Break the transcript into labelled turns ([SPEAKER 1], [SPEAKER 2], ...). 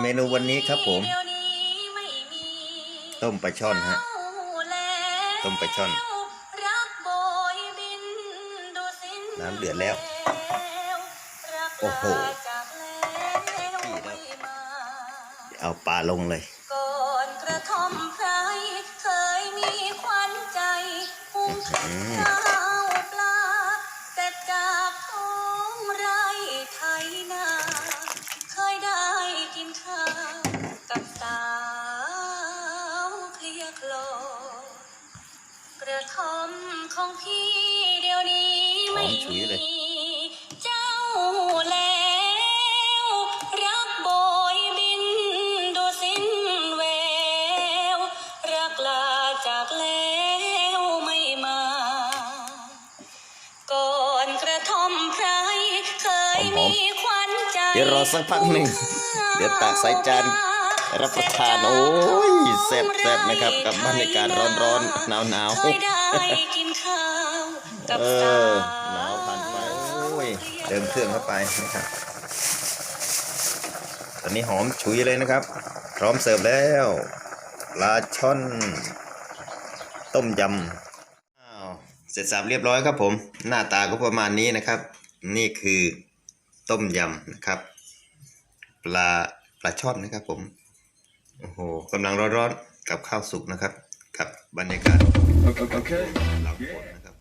[SPEAKER 1] เมนูวันนี้ครับผม ต้มปลาช่อนฮะ ต้มปลาช่อน น้ำเดือดแล้ว โอ้โหเอาปลาลงเลย
[SPEAKER 2] ก่อนกระท่อมไพรเคยมีขวัญใจ เคลียร์โคลอกระท่อมของพี่เดี๋ยวนี้ไม่
[SPEAKER 1] หอมฉุย
[SPEAKER 2] มี
[SPEAKER 1] เลย
[SPEAKER 2] เจ้าแล้วรักโบยบินดูสิ้นแววรักลาจากแล้วไม่มา ก่อนกระท่อมไพรเคย
[SPEAKER 1] หอมๆ
[SPEAKER 2] มีขวัญใจ
[SPEAKER 1] เดี๋ยวรอสักพักหนึ่งเดี๋ยวตักใส่จาน รับประทานโอ้ยแซ่บๆนะครับ กับบรรยากาศร้อนๆหนาวๆ
[SPEAKER 2] เคยได้กินข้าวกับ
[SPEAKER 1] เอ
[SPEAKER 2] สา
[SPEAKER 1] อ
[SPEAKER 2] ว
[SPEAKER 1] หนาวผ่านไปโอ้ยเติมเครื่องเข้าไปนะครับตอนนี้หอมฉุยเลยนะครับ พร้อมเสิร์ฟแล้วปลาช่อน ต้มยำอ้าวเสร็จสับเรียบร้อยครับผม หน้าตาก็ประมาณนี้นะครับ นี่คือต้มยำนะครับ ปลาปลาช่อนนะครับผม โอ้โหกำลังร้อนๆกับข้าวสุกนะครับ กับบรรยากาศ
[SPEAKER 3] Okay.
[SPEAKER 1] Love one.